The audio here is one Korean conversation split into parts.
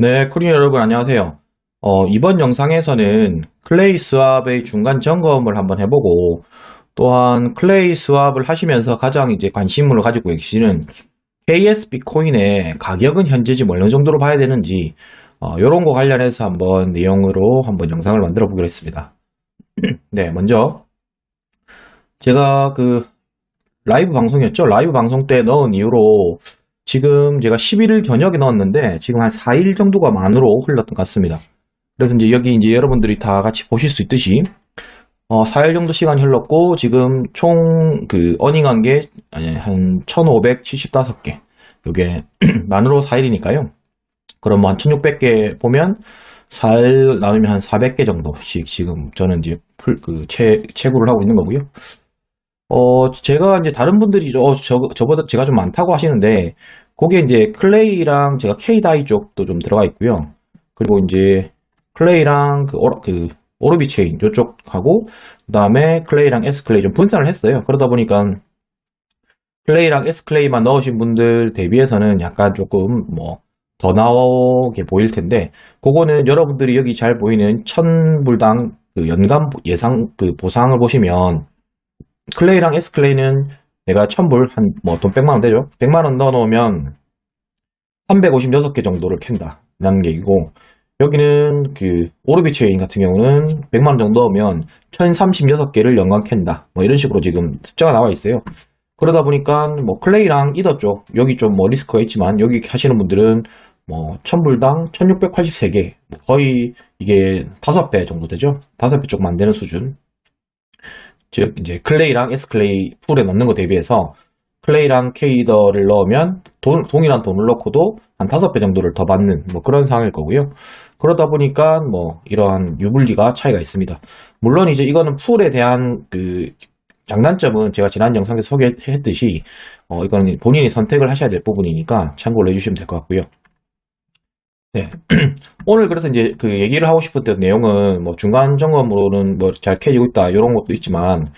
네, 쿠린 여러분 안녕하세요. 어, 이번 영상에서는 클레이 스왑의 중간 점검을 한번 해보고 또한 클레이 스왑을 하시면서 가장 이제 관심을 가지고 계시는 KSB 코인의 가격은 현재 지금 어느 정도로 봐야 되는지 어, 이런 거 관련해서 한번 내용으로 한번 영상을 만들어 보기로 했습니다. 네, 먼저 제가 그 라이브 방송이었죠. 라이브 방송 때 넣은 이후로 지금 제가 11일 저녁에 넣었는데 지금 한 4일 정도가 만으로 흘렀던 것 같습니다. 그래서 이제 여기 이제 여러분들이 다 같이 보실 수 있듯이 어, 4일 정도 시간이 흘렀고 지금 총 그 어닝한 게 한 1,575개. 요게 만으로 4일이니까요. 그럼 뭐 한 1,600개 보면 4일 나누면 한 400개 정도씩 지금 저는 이제 풀 그 채구를 하고 있는 거고요. 어, 제가 이제 다른 분들이 어, 저, 저보다 제가 좀 많다고 하시는데 거기에 이제 클레이랑 제가 K다이 쪽도 좀 들어가 있고요. 그리고 이제 클레이랑 그, 오라, 그 오르비 체인 요쪽하고 그 다음에 클레이랑 S 클레이 좀 분산을 했어요. 그러다 보니까 클레이랑 S 클레이만 넣으신 분들 대비해서는 약간 조금 뭐 더 나오게 보일 텐데 그거는 여러분들이 여기 잘 보이는 1000불당 그 연간 예상 그 보상을 보시면 클레이랑 S 클레이는 내가 1000불 한 뭐 돈 100만 원 되죠? 100만 원 넣어 놓으면 356개 정도를 캔다. 라는 얘기고 여기는 그 오르비 체인 같은 경우는 100만 원 정도 넣으면 1036개를 연간 캔다. 뭐 이런 식으로 지금 숫자가 나와 있어요. 그러다 보니까 뭐 클레이랑 이더 쪽 여기 좀 뭐 리스크가 있지만 여기 하시는 분들은 뭐 1000불당 1683개 거의 이게 5배 정도 되죠. 5배 조금 안 되는 수준. 즉 이제 클레이랑 S 클레이 풀에 넣는 거 대비해서 클레이랑 케이더를 넣으면 돈, 동일한 돈을 넣고도 한 5배 정도를 더 받는 뭐 그런 상황일 거고요. 그러다 보니까 뭐 이러한 유불리가 차이가 있습니다. 물론 이제 이거는 풀에 대한 그 장단점은 제가 지난 영상에서 소개했듯이 어 이거는 본인이 선택을 하셔야 될 부분이니까 참고를 해주시면 될 것 같고요. 네. 오늘 그래서 이제 그 얘기를 하고 싶었던 내용은 뭐 중간 점검으로는 뭐 잘 캐지고 있다 이런 것도 있지만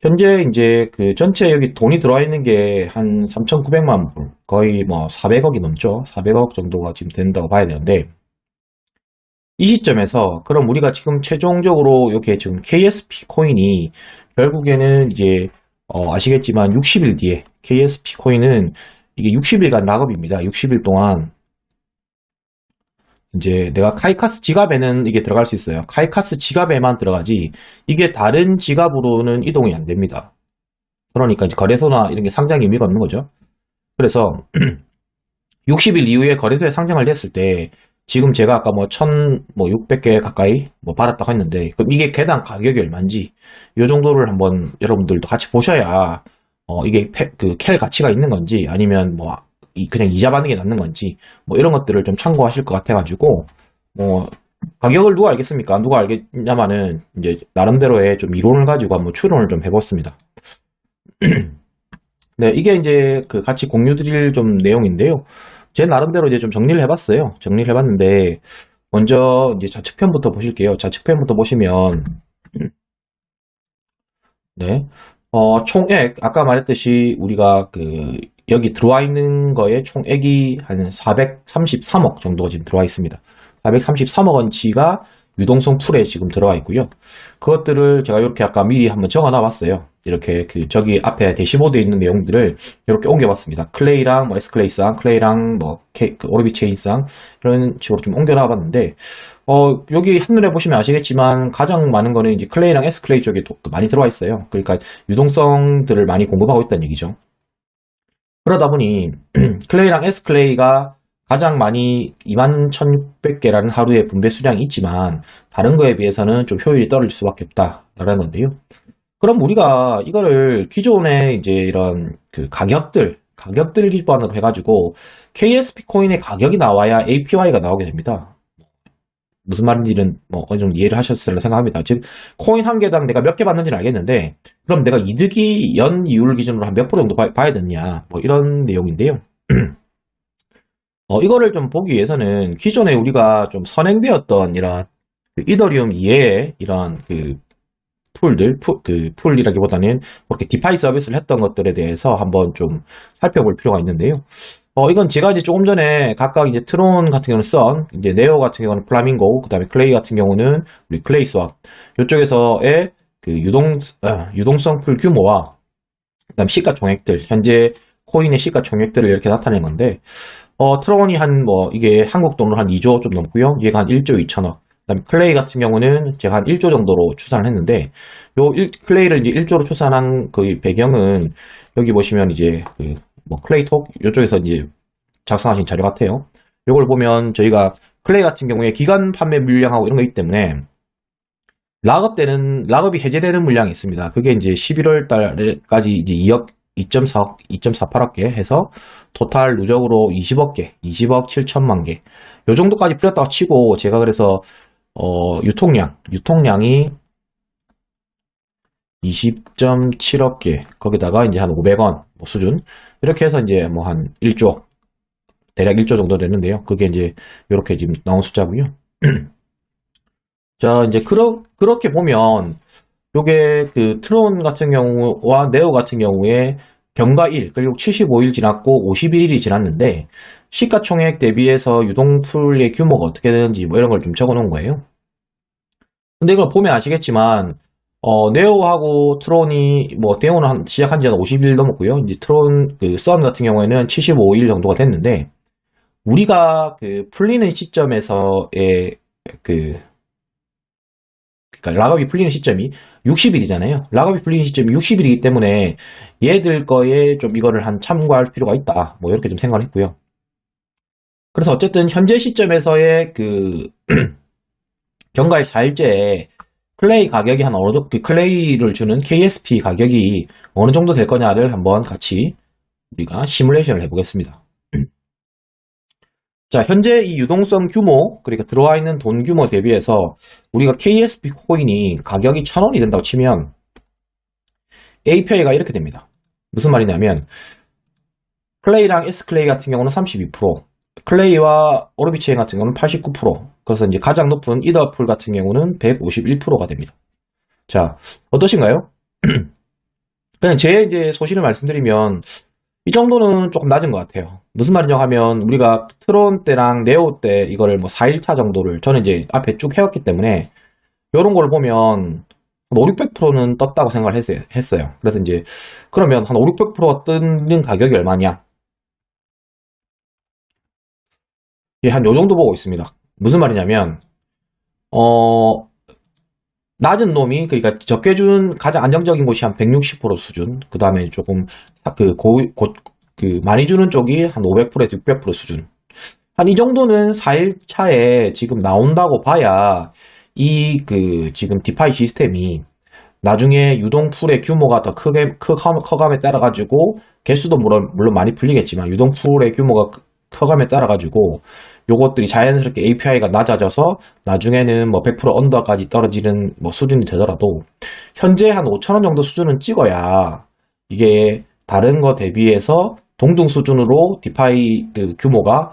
현재 이제 그 전체 여기 돈이 들어와 있는 게 한 3,900만 불, 거의 뭐 400억이 넘죠. 400억 정도가 지금 된다고 봐야 되는데 이 시점에서 그럼 우리가 지금 최종적으로 이렇게 지금 KSP 코인이 결국에는 이제 어 아시겠지만 60일 뒤에 KSP 코인은 이게 60일간 락업입니다. 60일 동안 이제 내가 카이카스 지갑에는 이게 들어갈 수 있어요. 카이카스 지갑에만 들어가지 이게 다른 지갑으로는 이동이 안 됩니다. 그러니까 이제 거래소나 이런 게 상장 의미가 없는 거죠. 그래서 60일 이후에 거래소에 상장을 했을 때 지금 제가 아까 뭐 1600개 가까이 뭐 받았다고 했는데 그럼 이게 개당 가격이 얼마인지 이 정도를 한번 여러분들도 같이 보셔야 어 이게 그 캘 가치가 있는 건지 아니면 뭐 그냥 이자 받는 게 낫는 건지 뭐 이런 것들을 좀 참고하실 것 같아가지고 뭐 가격을 누가 알겠습니까? 누가 알겠냐마는 이제 나름대로의 좀 이론을 가지고 한번 추론을 좀 해봤습니다. 네, 이게 이제 그 같이 공유 드릴 좀 내용인데요. 제 나름대로 이제 좀 정리를 해봤어요. 정리를 해봤는데 먼저 이제 좌측편부터 보실게요. 좌측편부터 보시면 네, 어, 총액 아까 말했듯이 우리가 그 여기 들어와 있는 거에 총액이 한 433억 정도가 지금 들어와 있습니다. 433억 원치가 유동성 풀에 지금 들어와 있고요. 그것들을 제가 이렇게 아까 미리 한번 적어 놔봤어요. 이렇게 그 저기 앞에 대시보드에 있는 내용들을 이렇게 옮겨봤습니다. 클레이랑 뭐 에스클레이상, 클레이랑 뭐 케, 그 오르비 체인상 이런 식으로 좀 옮겨 놔봤는데 어 여기 한눈에 보시면 아시겠지만 가장 많은 거는 이제 클레이랑 에스클레이 쪽에 또 많이 들어와 있어요. 그러니까 유동성들을 많이 공급하고 있다는 얘기죠. 그러다 보니 클레이랑 에스클레이가 가장 많이 21,600개라는 하루의 분배 수량이 있지만 다른 거에 비해서는 좀 효율이 떨어질 수밖에 없다라는 건데요. 그럼 우리가 이거를 기존에 이제 이런 그 가격들 가격들 기반으로 해가지고 KSP 코인의 가격이 나와야 APY가 나오게 됩니다. 무슨 말인지는 뭐 어느 정도 이해를 하셨으리라 생각합니다. 즉 코인 한 개당 내가 몇 개 받는지는 알겠는데 그럼 내가 이득이 연 이율 기준으로 한 몇 프로 정도 봐, 야 되느냐 뭐 이런 내용인데요. 어, 이거를 좀 보기 위해서는 기존에 우리가 좀 선행되었던 이런 그 이더리움 이외의 이런 그 풀들, 풀, 그 풀이라기보다는 그렇게 디파이 서비스를 했던 것들에 대해서 한번 좀 살펴볼 필요가 있는데요. 어, 이건 제가 이제 조금 전에 각각 이제 트론 같은 경우는 썬, 이제 네오 같은 경우는 플라밍고, 그 다음에 클레이 같은 경우는 우리 클레이 스왑. 이쪽에서의 그 유동, 아, 유동성 풀 규모와, 그 다음 시가총액들, 현재 코인의 시가총액들을 이렇게 나타낸 건데, 어, 트론이 한 뭐, 이게 한국 돈으로 한 2조 좀 넘고요. 얘가 한 1조 2천억. 그 다음에 클레이 같은 경우는 제가 한 1조 정도로 추산을 했는데, 요 일- 클레이를 이제 1조로 추산한 그 배경은, 여기 보시면 이제 그, 뭐, 클레이톡, 이쪽에서 이제 작성하신 자료 같아요. 요걸 보면 저희가 클레이 같은 경우에 기간 판매 물량하고 이런 거 있기 때문에, 락업 때는, 락업이 해제되는 물량이 있습니다. 그게 이제 11월 달까지 이제 2억, 2.4억, 2.48억 개 해서 토탈 누적으로 20억 개, 20억 7천만 개. 요 정도까지 뿌렸다고 치고 제가 그래서 어, 유통량, 유통량이 20.7억 개. 거기다가 이제 한 500원 뭐 수준. 이렇게 해서 이제 뭐 한 1조 대략 1조 정도 되는데요. 그게 이제 이렇게 지금 나온 숫자고요. 자, 이제 그러, 그렇게 보면 요게 그 트론 같은 경우와 네오 같은 경우에 경과 1 그리고 75일 지났고 51일이 지났는데 시가총액 대비해서 유동풀의 규모가 어떻게 되는지 뭐 이런 걸 좀 적어 놓은 거예요. 근데 이걸 보면 아시겠지만 어, 네오하고 트론이 뭐 네오는 한- 시작한 지 한 50일 넘었고요. 이제 트론 그 썬 같은 경우에는 75일 정도가 됐는데 우리가 그 풀리는 시점에서의 그 그러니까 락업이 풀리는 시점이 60일이잖아요. 락업이 풀리는 시점이 60일이기 때문에 얘들 거에 좀 이거를 한 참고할 필요가 있다. 뭐 이렇게 좀 생각을 했고요. 그래서 어쨌든 현재 시점에서의 그 경과일 4일째 클레이 가격이 한 어느 정도 그 클레이를 주는 KSP 가격이 어느 정도 될 거냐를 한번 같이 우리가 시뮬레이션을 해보겠습니다. 자, 현재 이 유동성 규모, 그러니까 들어와 있는 돈 규모 대비해서 우리가 KSP 코인이 가격이 1000원이 된다고 치면 API가 이렇게 됩니다. 무슨 말이냐면 클레이랑 S클레이 같은 경우는 32%, 클레이와 오르비체인 같은 경우는 89%, 그래서 이제 가장 높은 이더풀 같은 경우는 151%가 됩니다. 자, 어떠신가요? 그냥 제 이제 소신을 말씀드리면 이 정도는 조금 낮은 것 같아요. 무슨 말이냐 하면 우리가 트론 때랑 네오 때 이거를 뭐 4일차 정도를 저는 이제 앞에 쭉 해왔기 때문에 이런 걸 보면 한 5, 600%는 떴다고 생각을 했어요. 했어요. 그래서 이제 그러면 한 5, 600%가 뜨는 가격이 얼마냐? 예, 한 요 정도 보고 있습니다. 무슨 말이냐면 어 낮은 놈이 그러니까 적게 준 가장 안정적인 곳이 한 160% 수준. 그 다음에 조금 그고그 많이 주는 쪽이 한 500%에서 600% 수준. 한 이 정도는 4일 차에 지금 나온다고 봐야 이 그 지금 디파이 시스템이 나중에 유동풀의 규모가 더 크게 크, 커감에 따라 가지고 개수도 물론 물론 많이 풀리겠지만 유동풀의 규모가 크- 커감에 따라 가지고 요것들이 자연스럽게 API가 낮아져서 나중에는 뭐 100% 언더까지 떨어지는 뭐 수준이 되더라도 현재 한 5천원 정도 수준은 찍어야 이게 다른 거 대비해서 동등 수준으로 디파이 그 규모가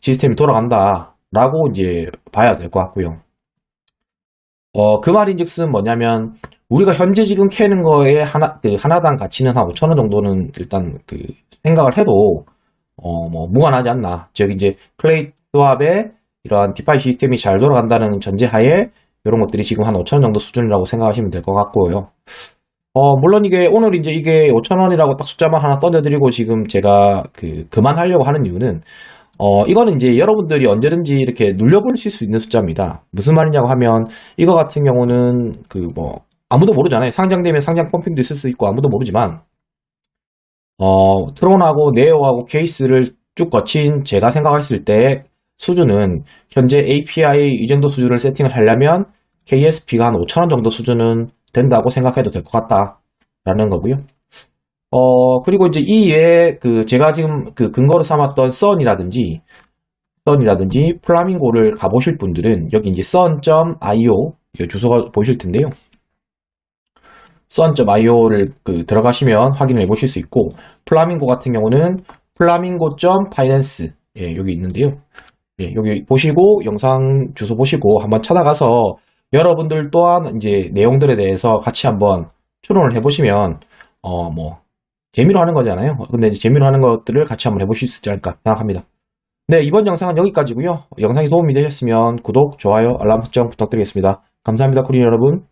시스템이 돌아간다라고 이제 봐야 될 것 같고요. 어, 그 말인즉슨 뭐냐면 우리가 현재 지금 캐는 거에 하나 그 하나당 가치는 한 5천 원 정도는 일단 그 생각을 해도 어, 뭐 무관하지 않나. 즉 이제 클레이 스왑의 이러한 디파이 시스템이 잘 돌아간다는 전제하에 이런 것들이 지금 한 5천 원 정도 수준이라고 생각하시면 될 것 같고요. 어, 물론 이게 오늘 이제 이게 5천 원이라고 딱 숫자만 하나 떠내드리고 지금 제가 그 그만하려고 하는 이유는 어, 이거는 이제 여러분들이 언제든지 이렇게 눌려보실 수 있는 숫자입니다. 무슨 말이냐고 하면, 이거 같은 경우는, 그, 뭐, 아무도 모르잖아요. 상장되면 상장 펌핑도 있을 수 있고, 아무도 모르지만, 어, 트론하고 네오하고 케이스를 쭉 거친 제가 생각했을 때 수준은, 현재 API 이 정도 수준을 세팅을 하려면, KSP가 한 5천원 정도 수준은 된다고 생각해도 될 것 같다. 라는 거고요. 어, 그리고 이제 이 외에 그 제가 지금 그 근거로 삼았던 썬이라든지 썬이라든지 플라밍고를 가보실 분들은 여기 이제 이 주소가 보이실 텐데요. sun.io를 그 들어가시면 확인해 보실 수 있고 플라밍고 같은 경우는 flamingo.finance 예, 여기 있는데요. 예, 여기 보시고 영상 주소 보시고 한번 찾아가서 여러분들 또한 이제 내용들에 대해서 같이 한번 추론을 해보시면 어, 뭐 재미로 하는 거잖아요. 근데 재미로 하는 것들을 같이 한번 해보실 수 있지 않을까 생각합니다. 네, 이번 영상은 여기까지고요. 영상이 도움이 되셨으면 구독, 좋아요, 알람 설정 부탁드리겠습니다. 감사합니다, 코린 여러분.